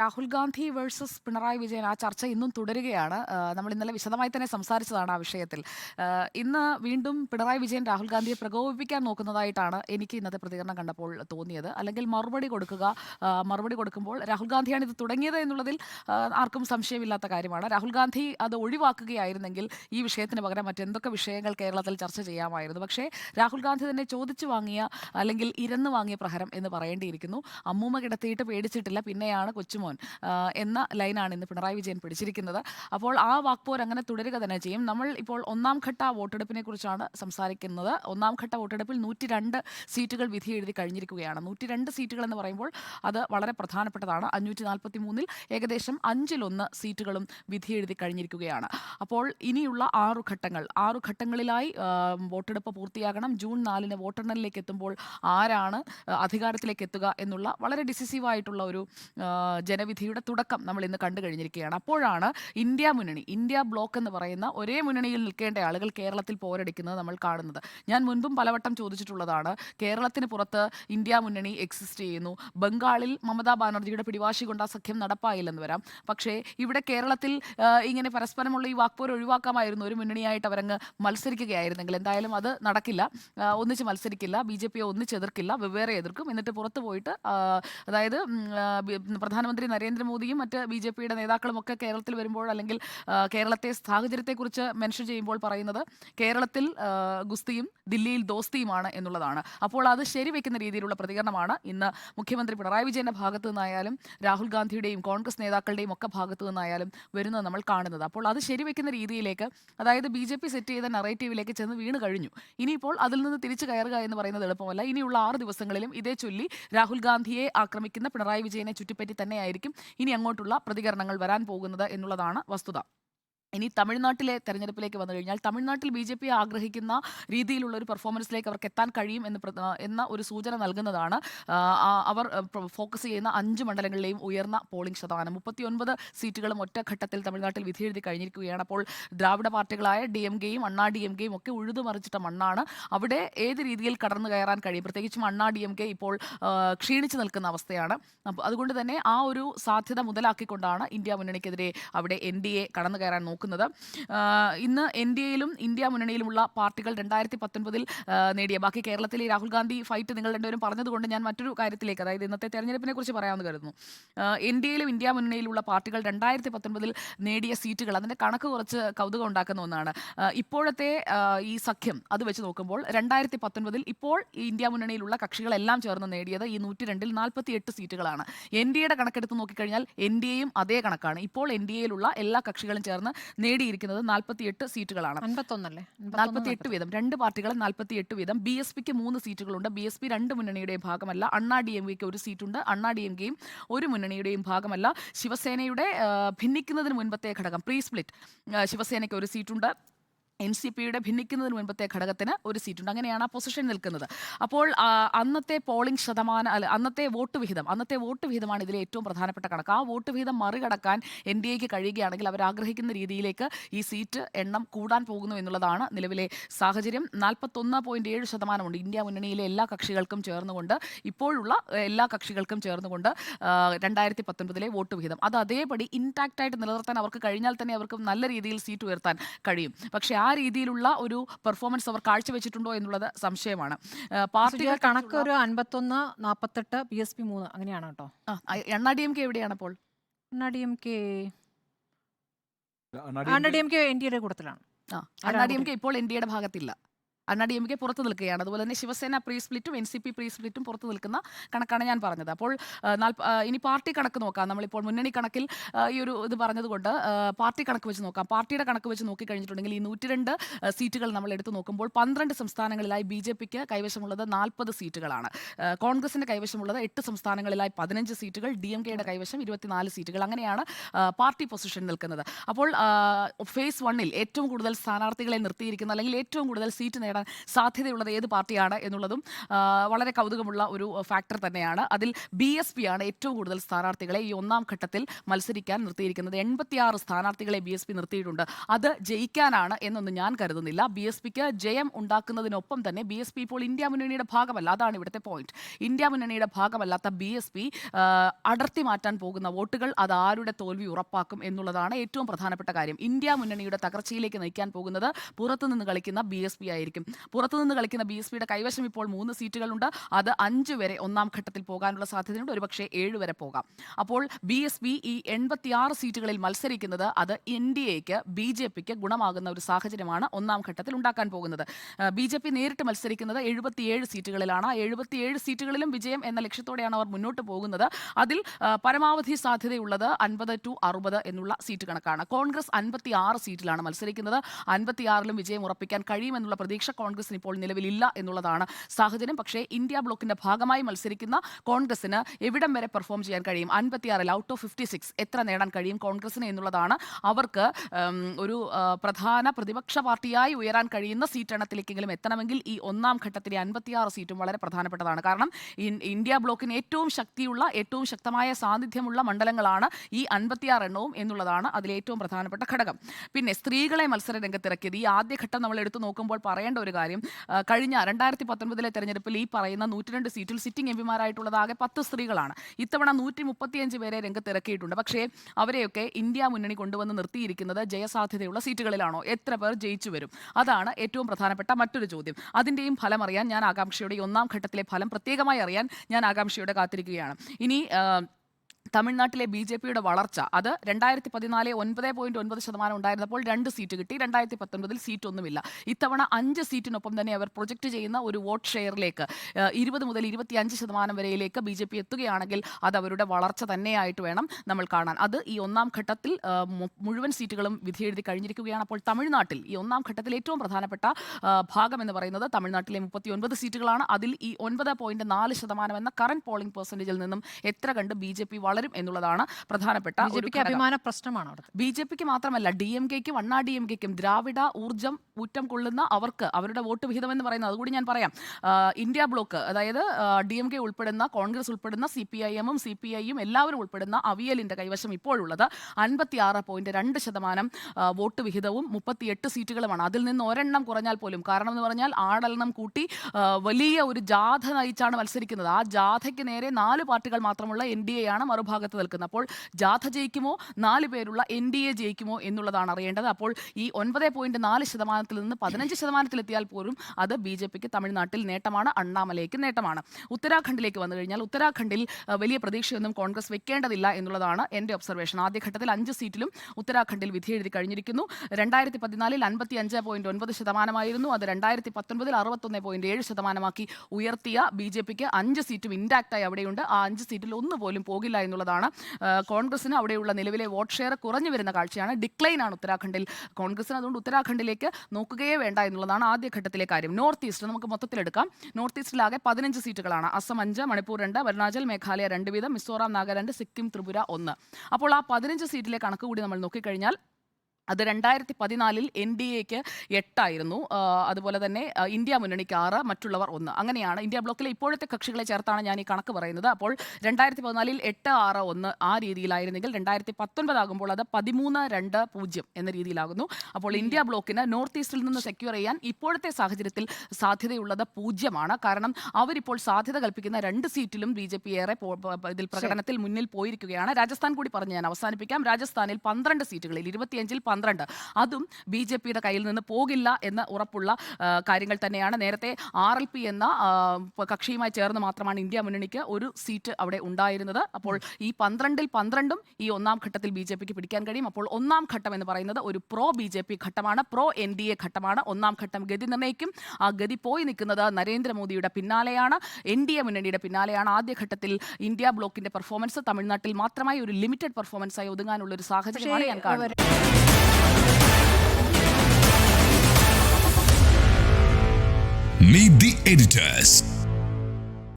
Rahul Gandhi versus Pinarayi Vijayan ആ ചർച്ച ഇന്നും തുടരുകയാണ്. നമ്മൾ ഇന്നലെ വിശദമായി തന്നെ സംസാരിച്ചതാണ് ആ വിഷയത്തിൽ. ഇന്ന് വീണ്ടും പിണറായി വിജയൻ രാഹുൽ ഗാന്ധിയെ പ്രകോപിപ്പിക്കാൻ നോക്കുന്നതായിട്ടാണ് എനിക്ക് ഇന്നത്തെ പ്രതികരണം കണ്ടപ്പോൾ തോന്നിയത്. അല്ലെങ്കിൽ മറുപടി കൊടുക്കുക മറുപടി കൊടുക്കുമ്പോൾ രാഹുൽ ഗാന്ധിയാണ് ഇത് തുടങ്ങിയത് എന്നുള്ളതിൽ ആർക്കും സംശയമില്ലാത്ത കാര്യമാണ്. രാഹുൽ ഗാന്ധി അത് ഒഴിവാക്കുകയായിരുന്നെങ്കിൽ ഈ വിഷയത്തിന് പകരം മറ്റെന്തൊക്കെ വിഷയങ്ങൾ കേരളത്തിൽ ചർച്ച ചെയ്യാമായിരുന്നു. പക്ഷേ രാഹുൽ ഗാന്ധി തന്നെ ചോദിച്ചു വാങ്ങിയ അല്ലെങ്കിൽ ഇരന്ന് വാങ്ങിയ പ്രഹരം എന്ന് പറയേണ്ടിയിരിക്കുന്നു. അമ്മൂമ്മ കിടത്തിയിട്ട് പേടിച്ചിട്ടില്ല. പിന്നെയാണ് കൊച്ചുമോൻ ആ, എന്ന ലൈനാണ് ഇന്ന് പിണറായി വിജയൻ പിടിച്ചിരിക്കുന്നത്. അപ്പോൾ ആ വാക്പോർ അങ്ങനെ തുടരുക തന്നെ ചെയ്യും. നമ്മൾ ഇപ്പോൾ ഒന്നാം ഘട്ട വോട്ടെടുപ്പിനെ കുറിച്ചാണ് സംസാരിക്കുന്നത്. ഒന്നാം ഘട്ട വോട്ടെടുപ്പിൽ നൂറ്റി രണ്ട് സീറ്റുകൾ വിധി എഴുതി കഴിഞ്ഞിരിക്കുകയാണ്. നൂറ്റി രണ്ട് സീറ്റുകൾ എന്ന് പറയുമ്പോൾ അത് വളരെ പ്രധാനപ്പെട്ടതാണ്. അഞ്ഞൂറ്റി നാൽപ്പത്തി മൂന്നിൽ ഏകദേശം അഞ്ചിലൊന്ന് സീറ്റുകളും വിധി എഴുതി കഴിഞ്ഞിരിക്കുകയാണ്. അപ്പോൾ ഇനിയുള്ള ആറു ഘട്ടങ്ങൾ. ആറു ഘട്ടങ്ങളിലായി വോട്ടെടുപ്പ് പൂർത്തിയാകണം. ജൂൺ നാലിന് വോട്ടെണ്ണലിലേക്ക് എത്തുമ്പോൾ ആരാണ് അധികാരത്തിലേക്ക് എത്തുക എന്നുള്ള വളരെ ഡിസിസീവായിട്ടുള്ള ഒരു ആ, ജനവിധിയുടെ തുടക്കം നമ്മൾ ഇന്ന് കണ്ടു കഴിഞ്ഞിരിക്കുകയാണ്. അപ്പോഴാണ് ഇന്ത്യ മുന്നണി ഇന്ത്യ ബ്ലോക്ക് എന്ന് പറയുന്ന ഒരേ മുന്നണിയിൽ നിൽക്കേണ്ട ആളുകൾ കേരളത്തിൽ പോരടിക്കുന്നത് നമ്മൾ കാണുന്നത്. ഞാൻ മുൻപും പലവട്ടം ചോദിച്ചിട്ടുള്ളതാണ് കേരളത്തിന് പുറത്ത് ഇന്ത്യ മുന്നണി എക്സിസ്റ്റ് ചെയ്യുന്നു. ബംഗാളിൽ മമതാ ബാനർജിയുടെ പിടിവാശി കൊണ്ട് ആ സഖ്യം നടപ്പായില്ലെന്ന് വരാം. പക്ഷേ ഇവിടെ കേരളത്തിൽ ഇങ്ങനെ പരസ്പരമുള്ള ഈ വാക്പോർ ഒഴിവാക്കാമായിരുന്നു. ഒരു മുന്നണിയായിട്ട് അവരങ്ങ് മത്സരിക്കുകയായിരുന്നെങ്കിൽ എന്തായാലും അത് നടക്കില്ല. ഒന്നിച്ച് മത്സരിക്കില്ല. ബി ജെ പിയെ ഒന്നിച്ച് എതിർക്കില്ല. വെവ്വേറെ എതിർക്കും. എന്നിട്ട് പുറത്തു പോയിട്ട് അതായത് പ്രധാനമന്ത്രി നരേന്ദ്രമോദിയും മറ്റ് ബി ജെ പിയുടെ നേതാക്കളും ഒക്കെ കേരളത്തിൽ വരുമ്പോൾ അല്ലെങ്കിൽ കേരളത്തെ സാഹചര്യത്തെക്കുറിച്ച് മെൻഷൻ ചെയ്യുമ്പോൾ പറയുന്നത് കേരളത്തിൽ ഗുസ്തിയും ദില്ലിയിൽ ദോസ്തിയുമാണ് എന്നുള്ളതാണ്. അപ്പോൾ അത് ശരിവെക്കുന്ന രീതിയിലുള്ള പ്രതികരണമാണ് ഇന്ന് മുഖ്യമന്ത്രി പിണറായി വിജയന്റെ ഭാഗത്തു നിന്നായാലും രാഹുൽ ഗാന്ധിയുടെയും കോൺഗ്രസ് നേതാക്കളുടെയും ഒക്കെ ഭാഗത്തു നിന്നായാലും വരുന്നത് നമ്മൾ കാണുന്നത്. അപ്പോൾ അത് ശരിവെക്കുന്ന രീതിയിലേക്ക് അതായത് ബി ജെ പി സെറ്റ് ചെയ്ത നറേറ്റീവിലേക്ക് ചെന്ന് വീണ് കഴിഞ്ഞു. ഇനിയിപ്പോൾ അതിൽ നിന്ന് തിരിച്ചു കയറുക എന്ന് പറയുന്നത് എളുപ്പമല്ല. ഇനിയുള്ള ആറ് ദിവസങ്ങളിലും ഇതേ ചൊല്ലി രാഹുൽ ഗാന്ധിയെ ആക്രമിക്കുന്ന പിണറായി വിജയനെ ചുറ്റിപ്പറ്റി തന്നെയായിരിക്കും ഇനി അങ്ങോട്ടുള്ള പ്രതികരണങ്ങൾ വരാൻ പോകുന്നത് എന്നുള്ളതാണ് വസ്തുത. ഇനി തമിഴ്നാട്ടിലെ തെരഞ്ഞെടുപ്പിലേക്ക് വന്നു കഴിഞ്ഞാൽ തമിഴ്നാട്ടിൽ ബി ജെ പി ആഗ്രഹിക്കുന്ന രീതിയിലുള്ള ഒരു പെർഫോമൻസിലേക്ക് അവർക്ക് എത്താൻ കഴിയും എന്ന് എന്ന ഒരു സൂചന നൽകുന്നതാണ്. അവർ ഫോക്കസ് ചെയ്യുന്ന അഞ്ച് മണ്ഡലങ്ങളിലെയും ഉയർന്ന പോളിംഗ് ശതമാനം. മുപ്പത്തിയൊൻപത് സീറ്റുകളും ഒറ്റഘട്ടത്തിൽ തമിഴ്നാട്ടിൽ വിധിയെഴുതി കഴിഞ്ഞിരിക്കുകയാണ്. അപ്പോൾ ദ്രാവിഡ പാർട്ടികളായ ഡി എം കെയും അണ്ണാ ഡി എം കെയും ഒക്കെ ഉഴുതുമറിച്ചിട്ട മണ്ണാണ്. അവിടെ ഏത് രീതിയിൽ കടന്നു കയറാൻ കഴിയും? പ്രത്യേകിച്ചും അണ്ണാ ഡി എം കെ ഇപ്പോൾ ക്ഷീണിച്ചു നിൽക്കുന്ന അവസ്ഥയാണ്. അതുകൊണ്ട് തന്നെ ആ ഒരു സാധ്യത മുതലാക്കിക്കൊണ്ടാണ് ഇന്ത്യ മുന്നണിക്കെതിരെ അവിടെ എൻ ഡി എ കടന്നു കയറാൻ നോക്കുന്നത്. ആ, ഇന്ന് എൻ ഡി എയിലും ഇന്ത്യ മുന്നണിയിലുമുള്ള പാർട്ടികൾ രണ്ടായിരത്തി പത്തൊൻപതിൽ നേടിയ. ബാക്കി കേരളത്തിലെ രാഹുൽ ഗാന്ധി ഫൈറ്റ് നിങ്ങൾ രണ്ടുപേരും പറഞ്ഞതുകൊണ്ട് ഞാൻ മറ്റൊരു കാര്യത്തിലേക്ക് അതായത് ഇന്നത്തെ തെരഞ്ഞെടുപ്പിനെ കുറിച്ച് പറയാമെന്ന് കരുതുന്നു. എൻ ഡി എയിലും ഇന്ത്യ മുന്നണിയിലുള്ള പാർട്ടികൾ രണ്ടായിരത്തി പത്തൊൻപതിൽ നേടിയ സീറ്റുകൾ അതിന്റെ കണക്ക് കുറച്ച് കൗതുകം ഉണ്ടാക്കുന്ന ഒന്നാണ്. ഇപ്പോഴത്തെ ഈ സഖ്യം അത് വെച്ച് നോക്കുമ്പോൾ രണ്ടായിരത്തി പത്തൊൻപതിൽ ഇപ്പോൾ ഇന്ത്യ മുന്നണിയിലുള്ള കക്ഷികളെല്ലാം ചേർന്ന് നേടിയത് ഈ നൂറ്റി രണ്ടിൽ നാൽപ്പത്തി എട്ട് സീറ്റുകളാണ്. എൻ ഡി എയുടെ കണക്കെടുത്ത് നോക്കിക്കഴിഞ്ഞാൽ എൻ ഡി എയും അതേ കണക്കാണ്. ഇപ്പോൾ എൻ ഡി എയിലുള്ള എല്ലാ കക്ഷികളും ചേർന്ന് നേടിയിരിക്കുന്നത് നാൽപ്പത്തിയെട്ട് സീറ്റുകളാണ്. അൻപത്തൊന്നല്ലേ? നാൽപ്പത്തി എട്ട് വീതം. രണ്ട് പാർട്ടികൾ നാൽപ്പത്തി എട്ട് വീതം. ബി എസ് പിക്ക് മൂന്ന് സീറ്റുകളുണ്ട്. ബി എസ് പി രണ്ട് മുന്നണിയുടെയും ഭാഗമല്ല. അണ്ണാ ഡി എം കെക്ക് ഒരു സീറ്റുണ്ട്. അണ്ണാ ഡി എം കെയും ഒരു മുന്നണിയുടെയും ഭാഗമല്ല. ശിവസേനയുടെ ഭിന്നിക്കുന്നതിന് മുൻപത്തെ ഘടകം പ്രീ സ്പ്ലിറ്റ് ശിവസേനയ്ക്ക് ഒരു സീറ്റുണ്ട്. എൻ സി പിയുടെ ഭിന്നിക്കുന്നതിന് മുൻപത്തെ ഘടകത്തിന് ഒരു സീറ്റുണ്ട് അങ്ങനെയാണ് ആ പൊസിഷൻ നിൽക്കുന്നത്. അപ്പോൾ അന്നത്തെ പോളിംഗ് ശതമാനം അല്ല അന്നത്തെ വോട്ട് വിഹിതം അന്നത്തെ വോട്ട് വിഹിതമാണ് ഇതിലെ ഏറ്റവും പ്രധാനപ്പെട്ട കണക്ക്. ആ വോട്ട് വിഹിതം മറികടക്കാൻ എൻ ഡി എക്ക് കഴിയുകയാണെങ്കിൽ അവർ ആഗ്രഹിക്കുന്ന രീതിയിലേക്ക് ഈ സീറ്റ് എണ്ണം കൂടാൻ പോകുന്നു എന്നുള്ളതാണ് നിലവിലെ സാഹചര്യം. നാൽപ്പത്തൊന്ന് പോയിന്റ് ഏഴ് ശതമാനമുണ്ട് ഇന്ത്യ മുന്നണിയിലെ എല്ലാ കക്ഷികൾക്കും ചേർന്നുകൊണ്ട്. ഇപ്പോഴുള്ള എല്ലാ കക്ഷികൾക്കും ചേർന്നുകൊണ്ട് രണ്ടായിരത്തി പത്തൊൻപതിലെ വോട്ട് വിഹിതം. അത് അതേപടി ഇൻടാക്റ്റ് ആയിട്ട് നിലനിർത്താൻ അവർക്ക് കഴിഞ്ഞാൽ തന്നെ അവർക്ക് നല്ല രീതിയിൽ സീറ്റ് ഉയർത്താൻ കഴിയും. പക്ഷേ ആ രീതിയിലുള്ള ഒരു പെർഫോമൻസ് അവർ കാഴ്ചവെച്ചിട്ടുണ്ടോ എന്നുള്ളത് സംശയമാണ്. പാർട്ടികൾ കണക്ക് ഒരു അൻപത്തൊന്ന് നാൽപ്പത്തെട്ട് പി എസ് പി മൂന്ന് അങ്ങനെയാണ് കേട്ടോ. എണ്ണ ഡി എം കെ എവിടെയാണ് അപ്പോൾ? D M K അണ്ണാടി D M K N D എയുടെ കൂട്ടത്തിലാണ്. ആ എണ്ണാ ഡി എം കെ ഇപ്പോൾ എൻ ഡി എയുടെ ഭാഗത്തില്ല. അണ്ണാ ഡി എം കെ പുറത്ത് നിൽക്കുകയാണ്. അതുപോലെ തന്നെ ശിവസേന പ്രീ സ്പ്ലിറ്റും എൻ സി പി പ്രീ സ്പ്ലിറ്റും പുറത്ത് നിൽക്കുന്ന കണക്കാണ് ഞാൻ പറഞ്ഞത്. അപ്പോൾ ഇനി പാർട്ടി കണക്ക് നോക്കാം. നമ്മളിപ്പോൾ മുന്നണി കണക്കിൽ ഈ ഒരു ഇത് പറഞ്ഞതുകൊണ്ട് പാർട്ടി കണക്ക് വെച്ച് നോക്കാം. പാർട്ടിയുടെ കണക്ക് വെച്ച് നോക്കിക്കഴിഞ്ഞിട്ടുണ്ടെങ്കിൽ ഈ നൂറ്റി രണ്ട് സീറ്റുകൾ നമ്മൾ എടുത്തു നോക്കുമ്പോൾ പന്ത്രണ്ട് സംസ്ഥാനങ്ങളിലായി ബി ജെ പിക്ക് കൈവശമുള്ളത് നാൽപ്പത് സീറ്റുകളാണ്. കോൺഗ്രസിന്റെ കൈവശമുള്ളത് എട്ട് സംസ്ഥാനങ്ങളിലായി പതിനഞ്ച് സീറ്റുകൾ ഡി എം കെയുടെ കൈവശം ഇരുപത്തിനാല് സീറ്റുകൾ. അങ്ങനെയാണ് പാർട്ടി പൊസിഷൻ നിൽക്കുന്നത്. അപ്പോൾ ഫേസ് വണ്ണിൽ ഏറ്റവും കൂടുതൽ സ്ഥാനാർത്ഥികളെ നിർത്തിയിരിക്കുന്ന അല്ലെങ്കിൽ ഏറ്റവും കൂടുതൽ സീറ്റ് നേടാൻ നേടാൻ സാധ്യതയുള്ളത് ഏത് പാർട്ടിയാണ് എന്നുള്ളതും വളരെ കൗതുകമുള്ള ഒരു ഫാക്ടർ തന്നെയാണ്. അതിൽ ബി എസ് പി ആണ് ഏറ്റവും കൂടുതൽ സ്ഥാനാർത്ഥികളെ ഈ ഒന്നാം ഘട്ടത്തിൽ മത്സരിക്കാൻ നിർത്തിയിരിക്കുന്നത്. എൺപത്തിയാറ് സ്ഥാനാർത്ഥികളെ ബി എസ് പി നിർത്തിയിട്ടുണ്ട്. അത് ജയിക്കാനാണ് എന്നൊന്നും ഞാൻ കരുതുന്നില്ല. ബി എസ് പിക്ക് ജയം ഉണ്ടാക്കുന്നതിനൊപ്പം തന്നെ ബി എസ് പി ഇപ്പോൾ ഇന്ത്യ മുന്നണിയുടെ ഭാഗമല്ല. അതാണ് ഇവിടുത്തെ പോയിന്റ് ഇന്ത്യ മുന്നണിയുടെ ഭാഗമല്ലാത്ത ബി എസ് പി അടർത്തി മാറ്റാൻ പോകുന്ന വോട്ടുകൾ അത് ആരുടെ തോൽവി ഉറപ്പാക്കും എന്നുള്ളതാണ് ഏറ്റവും പ്രധാനപ്പെട്ട കാര്യം. ഇന്ത്യ മുന്നണിയുടെ തകർച്ചയിലേക്ക് നയിക്കാൻ പോകുന്നത് പുറത്തുനിന്ന് കളിക്കുന്ന ബി ആയിരിക്കും. പുറത്തുനിന്ന് കളിക്കുന്ന ബി എസ് പിയുടെ കൈവശം ഇപ്പോൾ മൂന്ന് സീറ്റുകളുണ്ട്. അത് അഞ്ച് വരെ ഒന്നാം ഘട്ടത്തിൽ പോകാനുള്ള സാധ്യതയുണ്ട്. ഒരുപക്ഷെ ഏഴ് വരെ പോകാം. അപ്പോൾ ബി എസ് പി ഈ എൺപത്തിയാറ് സീറ്റുകളിൽ മത്സരിക്കുന്നത് അത് എൻ ഡി എക്ക് ബി ജെ പിക്ക് ഗുണമാകുന്ന ഒരു സാഹചര്യമാണ് ഒന്നാം ഘട്ടത്തിൽ ഉണ്ടാക്കാൻ പോകുന്നത്. ബി ജെ പി നേരിട്ട് മത്സരിക്കുന്നത് എഴുപത്തിയേഴ് സീറ്റുകളിലാണ്. ആ എഴുപത്തിയേഴ് സീറ്റുകളിലും വിജയം എന്ന ലക്ഷ്യത്തോടെയാണ് അവർ മുന്നോട്ട് പോകുന്നത്. അതിൽ പരമാവധി സാധ്യതയുള്ളത് അൻപത് ടു അറുപത് എന്നുള്ള സീറ്റ് കണക്കാണ്. കോൺഗ്രസ് അൻപത്തി ആറ് സീറ്റിലാണ് മത്സരിക്കുന്നത്. അൻപത്തിയാറിലും വിജയം ഉറപ്പിക്കാൻ കഴിയുമെന്നുള്ള പ്രതീക്ഷ കോൺഗ്രസിന് ഇപ്പോൾ നിലവിലില്ല എന്നുള്ളതാണ് സാഹചര്യം. പക്ഷേ ഇന്ത്യ ബ്ലോക്കിന്റെ ഭാഗമായി മത്സരിക്കുന്ന കോൺഗ്രസിന് എവിടം വരെ പെർഫോം ചെയ്യാൻ കഴിയും? അൻപത്തിയാറിൽ ഔട്ട് ഓഫ് ഫിഫ്റ്റി സിക്സ് എത്ര നേടാൻ കഴിയും കോൺഗ്രസിന് എന്നുള്ളതാണ് അവർക്ക് ഒരു പ്രധാന പ്രതിപക്ഷ പാർട്ടിയായി ഉയരാൻ കഴിയുന്ന സീറ്റ് എണ്ണത്തിലേക്കെങ്കിലും എത്തണമെങ്കിൽ ഈ ഒന്നാം ഘട്ടത്തിലെ അൻപത്തിയാറ് സീറ്റും വളരെ പ്രധാനപ്പെട്ടതാണ്. കാരണം ഇന്ത്യ ബ്ലോക്കിന് ഏറ്റവും ശക്തിയുള്ള ഏറ്റവും ശക്തമായ സാന്നിധ്യമുള്ള മണ്ഡലങ്ങളാണ് ഈ അൻപത്തിയാറ് എണ്ണവും എന്നുള്ളതാണ് അതിലെ ഏറ്റവും പ്രധാനപ്പെട്ട ഘടകം. പിന്നെ സ്ത്രീകളെ മത്സര രംഗത്തിറക്കിയത് ഈ ആദ്യഘട്ടം നമ്മൾ എടുത്തു നോക്കുമ്പോൾ പറയേണ്ട ഒരു കാര്യം. കഴിഞ്ഞ രണ്ടായിരത്തി പത്തൊൻപതിലെ തെരഞ്ഞെടുപ്പിൽ ഈ പറയുന്ന നൂറ്റിരണ്ട് സീറ്റിൽ സിറ്റിംഗ് എം പിമാരായിട്ടുള്ളത് ആകെ പത്ത് സ്ത്രീകളാണ്. ഇത്തവണ നൂറ്റി മുപ്പത്തിയഞ്ച് പേരെ രംഗത്തിറക്കിയിട്ടുണ്ട്. പക്ഷേ അവരെയൊക്കെ ഇന്ത്യ മുന്നണി കൊണ്ടുവന്ന് നിർത്തിയിരിക്കുന്നത് ജയസാധ്യതയുള്ള സീറ്റുകളിലാണോ? എത്ര പേർ ജയിച്ചു വരും? അതാണ് ഏറ്റവും പ്രധാനപ്പെട്ട മറ്റൊരു ചോദ്യം. അതിന്റെയും ഫലം അറിയാൻ ഞാൻ ആകാംക്ഷയുടെ ഒന്നാം ഘട്ടത്തിലെ ഫലം പ്രത്യേകമായി അറിയാൻ ഞാൻ ആകാംക്ഷയോടെ കാത്തിരിക്കുകയാണ്. ഇനി തമിഴ്നാട്ടിലെ ബി ജെ പിയുടെ വളർച്ച അത് രണ്ടായിരത്തി പതിനാല് ഒൻപത് പോയിന്റ് ഒൻപത് ശതമാനം ഉണ്ടായിരുന്നപ്പോൾ രണ്ട് സീറ്റ് കിട്ടി. രണ്ടായിരത്തി പത്തൊൻപതിൽ സീറ്റ് ഒന്നുമില്ല. ഇത്തവണ അഞ്ച് സീറ്റിനൊപ്പം തന്നെ അവർ പ്രൊജക്ട് ചെയ്യുന്ന ഒരു വോട്ട് ഷെയറിലേക്ക് ഇരുപത് മുതൽ ഇരുപത്തി അഞ്ച് ശതമാനം വരെയിലേക്ക് ബി ജെ പി എത്തുകയാണെങ്കിൽ അത് അവരുടെ വളർച്ച തന്നെയായിട്ട് വേണം നമ്മൾ കാണാൻ. അത് ഈ ഒന്നാം ഘട്ടത്തിൽ മുഴുവൻ സീറ്റുകളും വിധിയെഴുതി കഴിഞ്ഞിരിക്കുകയാണ് അപ്പോൾ തമിഴ്നാട്ടിൽ ഈ ഒന്നാം ഘട്ടത്തിൽ ഏറ്റവും പ്രധാനപ്പെട്ട ഭാഗം എന്ന് പറയുന്നത് തമിഴ്നാട്ടിലെ മുപ്പത്തി ഒൻപത് സീറ്റുകളാണ്. അതിൽ ഈ ഒൻപത് പോയിന്റ് നാല് ശതമാനം എന്ന കറന്റ് പോളിംഗ് പെർസെന്റേജിൽ നിന്നും എത്ര കണ്ട് ബി ജെ പി വളരും എന്നുള്ളതാണ് പ്രധാനപ്പെട്ട അഭിമാന പ്രശ്നമാണ് ബി ജെ പിക്ക് മാത്രമല്ല ഡി എം കെക്കും അണ്ണാ ഡി എം കെക്കും ദ്രാവിഡ ഊർജം ഊറ്റം കൊള്ളുന്ന അവർക്ക് അവരുടെ വോട്ട് വിഹിതം എന്ന് പറയുന്നത്. അതുകൂടി ഞാൻ പറയാം. ഇന്ത്യ ബ്ലോക്ക് അതായത് ഡി എം കെ ഉൾപ്പെടുന്ന കോൺഗ്രസ് ഉൾപ്പെടുന്ന സി പി ഐ എമ്മും സി പി ഐയും എല്ലാവരും ഉൾപ്പെടുന്ന അവിയലിന്റെ കൈവശം ഇപ്പോഴുള്ളത് അൻപത്തി ആറ് പോയിന്റ് രണ്ട് ശതമാനം വോട്ട് വിഹിതവും മുപ്പത്തിയെട്ട് സീറ്റുകളുമാണ്. അതിൽ നിന്ന് ഒരെണ്ണം കുറഞ്ഞാൽ പോലും കാരണം എന്ന് പറഞ്ഞാൽ ആടെണ്ണം കൂട്ടി വലിയ ഒരു ജാഥ നയിച്ചാണ് മത്സരിക്കുന്നത്. ആ ജാഥയ്ക്ക് നേരെ നാല് പാർട്ടികൾ മാത്രമുള്ള എൻ ഡി എ ആണ് മറുഭാഗത്ത് നിൽക്കുന്നത് അപ്പോൾ ജാഥ ജയിക്കുമോ? നാല് പേരുള്ള എൻ ഡി എ ജയിക്കുമോ എന്നുള്ളതാണ് അറിയേണ്ടത്. അപ്പോൾ ഈ ഒൻപത് പോയിന്റ് നാല് ശതമാനത്തിൽ നിന്ന് പതിനഞ്ച് ശതമാനത്തിലെത്തിയാൽ പോലും അത് ബി ജെ പിക്ക് തമിഴ്നാട്ടിൽ നേട്ടമാണ് അണ്ണാമലയ്ക്ക് നേട്ടമാണ്. ഉത്തരാഖണ്ഡിലേക്ക് വന്നു കഴിഞ്ഞാൽ ഉത്തരാഖണ്ഡിൽ വലിയ പ്രതീക്ഷയൊന്നും കോൺഗ്രസ് വെക്കേണ്ടതില്ല എന്നുള്ളതാണ് എന്റെ ഒബ്സർവേഷൻ. ആദ്യഘട്ടത്തിൽ അഞ്ച് സീറ്റിലും ഉത്തരാഖണ്ഡിൽ വിധി എഴുതി കഴിഞ്ഞിരിക്കുന്നു. രണ്ടായിരത്തി പതിനാലിൽ അൻപത്തി അഞ്ച് പോയിന്റ് ഒൻപത് ശതമാനമായിരുന്നു. അത് രണ്ടായിരത്തി പത്തൊൻപതിൽ അറുപത്തൊന്ന് പോയിന്റ് ഏഴ് ശതമാനമാക്കി ഉയർത്തിയ ബി ജെ പിക്ക് അഞ്ച് സീറ്റും ഇൻഡാക്റ്റായി അവിടെയുണ്ട്. ആ അഞ്ച് സീറ്റിൽ ഒന്നുപോലും പോലും പോകില്ല എന്നുള്ളതാണ് കോൺഗ്രസിന് അവിടെയുള്ള നിലവിലെ വോട്ട് ഷെയർ കുറഞ്ഞു വരുന്ന കാഴ്ചയാണ്. ഡിക്ലൈൻ ആണ് ഉത്തരാഖണ്ഡിൽ. കോൺഗ്രസിന് അതുകൊണ്ട് ഉത്തരാഖണ്ഡിലേക്ക് നോക്കുകയേ വേണ്ട എന്നുള്ളതാണ് ആദ്യഘട്ടത്തിലെ കാര്യം. നോർത്ത് ഈസ്റ്റ് നമുക്ക് മൊത്തത്തിലെടുക്കാം. നോർത്ത് ഈസ്റ്റിലാകെ പതിനഞ്ച് സീറ്റുകളാണ്. അസം അഞ്ച് മണിപ്പൂർ രണ്ട് അരുണാചൽ മേഘാലയ രണ്ട് വീതം മിസോറാം നാഗാലാൻഡ് സിക്കിം ത്രിപുര ഒന്ന്. അപ്പോൾ ആ പതിനഞ്ച് സീറ്റിലെ കണക്ക് കൂടി നമ്മൾ നോക്കിക്കഴിഞ്ഞാൽ അത് രണ്ടായിരത്തി പതിനാലിൽ എൻ ഡി എക്ക് എട്ടായിരുന്നു. അതുപോലെ തന്നെ ഇന്ത്യ മുന്നണിക്ക് ആറ് മറ്റുള്ളവർ ഒന്ന്. അങ്ങനെയാണ് ഇന്ത്യ ബ്ലോക്കിലെ ഇപ്പോഴത്തെ കക്ഷികളെ ചേർത്താണ് ഞാൻ ഈ കണക്ക് പറയുന്നത്. അപ്പോൾ രണ്ടായിരത്തി പതിനാലിൽ എട്ട് ആറ് ഒന്ന് ആ രീതിയിലായിരുന്നെങ്കിൽ രണ്ടായിരത്തി പത്തൊൻപതാകുമ്പോൾ അത് പതിമൂന്ന് രണ്ട് പൂജ്യം എന്ന രീതിയിലാകുന്നു. അപ്പോൾ ഇന്ത്യ ബ്ലോക്കിന് നോർത്ത് ഈസ്റ്റിൽ നിന്ന് സെക്യൂർ ചെയ്യാൻ ഇപ്പോഴത്തെ സാഹചര്യത്തിൽ സാധ്യതയുള്ളത് പൂജ്യമാണ്. കാരണം അവരിപ്പോൾ സാധ്യത കൽപ്പിക്കുന്ന രണ്ട് സീറ്റിലും ബി ജെ പി ഏറെ ഇതിൽ പ്രകടനത്തിൽ മുന്നിൽ പോയിരിക്കുകയാണ്. രാജസ്ഥാൻ കൂടി പറഞ്ഞ് ഞാൻ അവസാനിപ്പിക്കാം. രാജസ്ഥാനിൽ പന്ത്രണ്ട് സീറ്റുകളിൽ ഇരുപത്തിയഞ്ചിൽ പന്ത്രണ്ട് അതും ബി ജെ പിയുടെ കയ്യിൽ നിന്ന് പോകില്ല എന്ന് ഉറപ്പുള്ള കാര്യങ്ങൾ തന്നെയാണ്. നേരത്തെ ആർ എൽ പി എന്ന കക്ഷിയുമായി ചേർന്ന് മാത്രമാണ് ഇന്ത്യ മുന്നണിക്ക് ഒരു സീറ്റ് അവിടെ ഉണ്ടായിരുന്നത്. അപ്പോൾ ഈ പന്ത്രണ്ടിൽ പന്ത്രണ്ടും ഈ ഒന്നാം ഘട്ടത്തിൽ ബി ജെ പിക്ക് പിടിക്കാൻ കഴിയും. അപ്പോൾ ഒന്നാം ഘട്ടം എന്ന് പറയുന്നത് ഒരു പ്രോ ബി ജെ പി ഘട്ടമാണ് പ്രോ എൻ ഡി എ ഘട്ടമാണ്. ഒന്നാം ഘട്ടം ഗതി നിർണയിക്കും. ആ ഗതി പോയി നിൽക്കുന്നത് നരേന്ദ്രമോദിയുടെ പിന്നാലെയാണ്. എൻ ഡി എ മുന്നണിയുടെ പിന്നാലെയാണ്. ആദ്യഘട്ടത്തിൽ ഇന്ത്യ ബ്ലോക്കിന്റെ പെർഫോമൻസ് തമിഴ്നാട്ടിൽ മാത്രമായി ഒരു ലിമിറ്റഡ് പെർഫോമൻസായി ഒതുങ്ങാനുള്ള ഒരു സാഹചര്യമാണ് ഞാൻ കാണുന്നത്. Meet the editors.